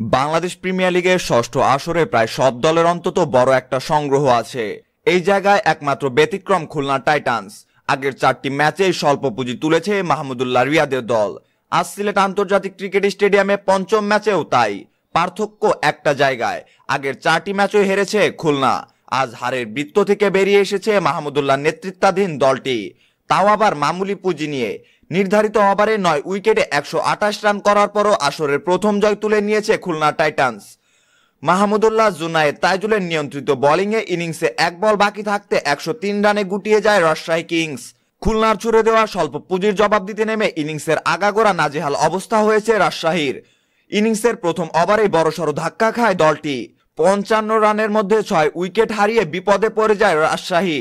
Bangladesh premier লিগের ষষ্ঠ আসরে প্রায় সব দলের অন্তত বড় একটা সংগ্রহ আছে। এই জায়গায় একমাত্র ব্যতিক্রম খুলনা টাইটান্স। আগের চারটি ম্যাচেই স্বল্প পুঁজি তুলেছে মাহমুদুল্লাহ রিয়াদের দল। আজ সিলেট আন্তর্জাতিক ক্রিকেট স্টেডিয়ামে পঞ্চম ম্যাচেও তাই। পার্থক্য একটা জায়গায়। আগের চারটি ম্যাচও হেরেছে খুলনা। আজ হারের বৃত্ত থেকে বেরিয়ে এসেছে মাহমুদুল্লাহ নেতৃত্বাধীন দলটি। তাও আবার মামুলি পুঁজি নিয়ে। নির্ধারিত ওভারে নয় উইকেটে একশো আঠাশ রান করার পরও আসরের প্রথম জয় তুলে নিয়েছে খুলনা টাইটান্স। মাহমুদুল্লাহ জুনায়েদ তাইজুলের নিয়ন্ত্রিত বোলিংয়ে ইনিংসে এক বল বাকি থাকতে একশো তিন রানে গুটিয়ে যায় রাজশাহী কিংস। খুলনার ছুড়ে দেওয়া স্বল্প পুঁজির জবাব দিতে নেমে ইনিংসের আগাগোড়া নাজেহাল অবস্থা হয়েছে রাজশাহীর। ইনিংসের প্রথম ওভারেই বড়সড় ধাক্কা খায় দলটি। পঞ্চান্ন রানের মধ্যে ছয় উইকেট হারিয়ে বিপদে পড়ে যায় রাজশাহী।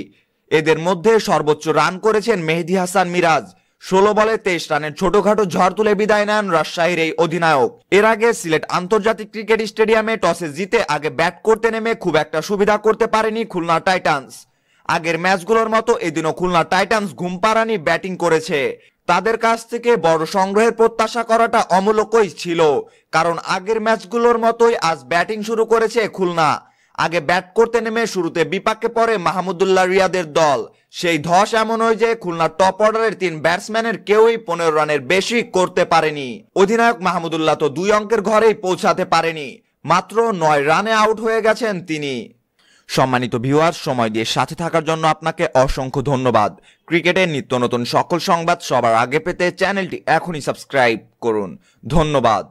এদের মধ্যে সর্বোচ্চ রান করেছেন মেহেদি হাসান মিরাজ। ষোলো বলে তেইশ রানের ছোটখাটো ঝড় তুলে বিদায় নেন রাজশাহীর এই অধিনায়ক। এর আগে সিলেট আন্তর্জাতিক ক্রিকেট স্টেডিয়ামে টসে জিতে আগে ব্যাট করতে নেমে খুব একটা সুবিধা করতে পারেনি খুলনা টাইটান্স। আগের ম্যাচগুলোর মতো এদিনও খুলনা টাইটান্স ঘুম পাড়ানি ব্যাটিং করেছে। তাদের কাছ থেকে বড় সংগ্রহের প্রত্যাশা করাটা অমূলকই ছিল, কারণ আগের ম্যাচগুলোর মতোই আজ ব্যাটিং শুরু করেছে খুলনা। আগে ব্যাট করতে নেমে শুরুতে বিপাকে পড়ে মাহমুদুল্লাহ রিয়াদের দল। সেই ধস এমন হয় যে খুলনার টপ অর্ডারের তিন ব্যাটসম্যানের কেউই পনেরো রানের বেশি করতে পারেনি। অধিনায়ক মাহমুদুল্লাহ তো দুই অঙ্কের ঘরেই পৌঁছাতে পারেনি। মাত্র নয় রানে আউট হয়ে গেছেন তিনি। সম্মানিত ভিউয়ার সময় দিয়ে সাথে থাকার জন্য আপনাকে অসংখ্য ধন্যবাদ। ক্রিকেটের নিত্য নতুন সকল সংবাদ সবার আগে পেতে চ্যানেলটি এখনই সাবস্ক্রাইব করুন। ধন্যবাদ।